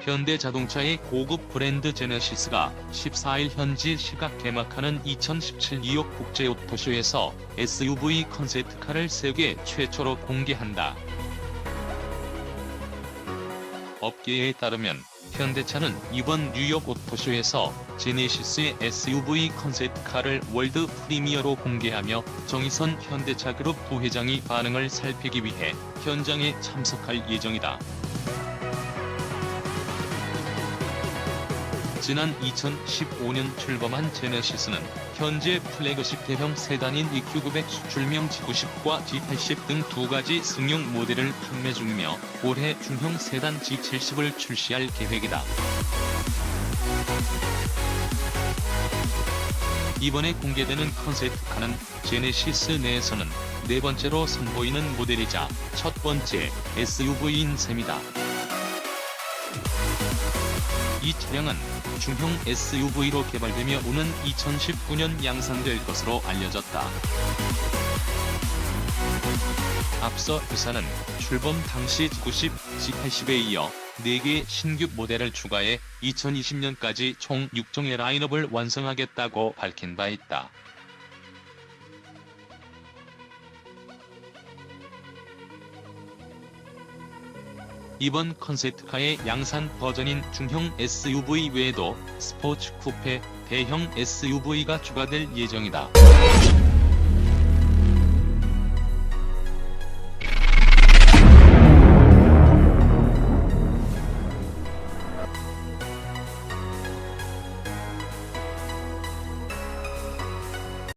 현대자동차의 고급 브랜드 제네시스가 14일 현지 시각 개막하는 2017 뉴욕 국제 오토쇼에서 SUV 컨셉트카를 세계 최초로 공개한다. 업계에 따르면 현대차는 이번 뉴욕 오토쇼에서 제네시스의 SUV 컨셉트카를 월드 프리미어로 공개하며 정의선 현대차 그룹 부회장이 반응을 살피기 위해 현장에 참석할 예정이다. 지난 2015년 출범한 제네시스는 현재 플래그십 대형 세단인 EQ900 수출명 G90과 G80 등 두 가지 승용 모델을 판매 중이며 올해 중형 세단 G70을 출시할 계획이다. 이번에 공개되는 컨셉트카는 제네시스 내에서는 네 번째로 선보이는 모델이자 첫 번째 SUV인 셈이다. 이 차량은 중형 SUV로 개발되며 오는 2019년 양산될 것으로 알려졌다. 앞서 회사는 출범 당시 G90, G80에 이어 4개의 신규 모델을 추가해 2020년까지 총 6종의 라인업을 완성하겠다고 밝힌 바 있다. 이번 컨셉트카의 양산 버전인 중형 SUV 외에도 스포츠 쿠페, 대형 SUV가 추가될 예정이다.